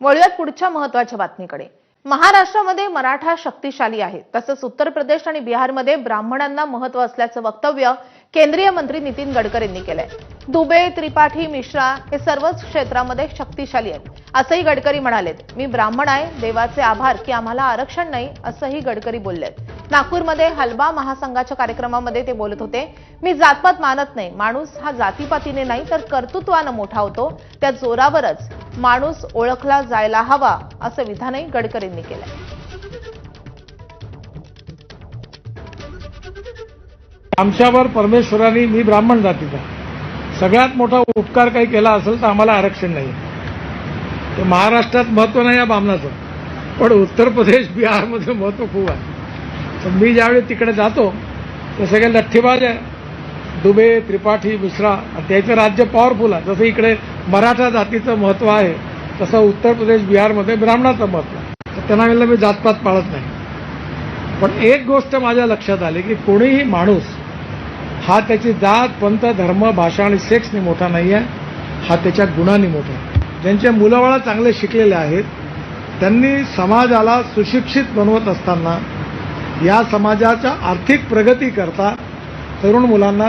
वळूयात पुढच्या महत्त्वाच्या बातमीकडे. महाराष्ट्रामध्ये मराठा शक्तिशाली आहे. तसंच उत्तर प्रदेश आणि बिहारमध्ये ब्राह्मणांना महत्त्व असल्याचं वक्तव्य केंद्रीय मंत्री नितीन गडकरींनी केलंय. दुबे त्रिपाठी मिश्रा हे सर्वच क्षेत्रामध्ये शक्तिशाली आहेत. असंही गडकरी म्हणालेत मी ब्राह्मण आहे. देवाचे आभार की आम्हाला आरक्षण नाही असंही गडकरी बोललेत. नागपूरमध्ये हलबा महासंघाच्या कार्यक्रमामध्ये ते बोलत होते मी जातपात मानत नाही. माणूस हा जातीपातीने नाही तर कर्तृत्वानं मोठा होतो. त्या जोरावरच माणूस ओळखला जायला हवा असं विधानही गडकरींनी केलंय. आमच्यावर परमेश्वराने मी ब्राह्मण जातीचा. सगळ्यात मोठा उपकार काही केला असेल तर आम्हाला आरक्षण नाही. तर महाराष्ट्रात महत्त्व नाही या बामणाचं. पण उत्तर प्रदेश बिहारमध्ये महत्त्व खूप आहे. तर मी ज्यावेळी तिकडे जातो तर सगळे लठ्ठीबाज आहे. दुबे त्रिपाठी मिश्रा त्याचं राज्य पॉवरफुल आहे. जसं इकडे मराठा जातीचं महत्त्व आहे तसं उत्तर प्रदेश बिहारमध्ये ब्राह्मणाचं महत्त्व आहे. तर त्यांना म्हणलं मी जातपात पाळत नाही. पण एक गोष्ट माझ्या लक्षात आली की कोणीही माणूस हा त्याची जात पंथ धर्म भाषा आणि सेक्सने मोठा नाही आहे हा त्याच्या गुणांनी मोठा आहे. ज्यांचे मुलंबाळं चांगले शिकलेले आहेत त्यांनी समाजाला सुशिक्षित बनवत असताना या समाजाच्या आर्थिक प्रगती करता तरुण मुलांना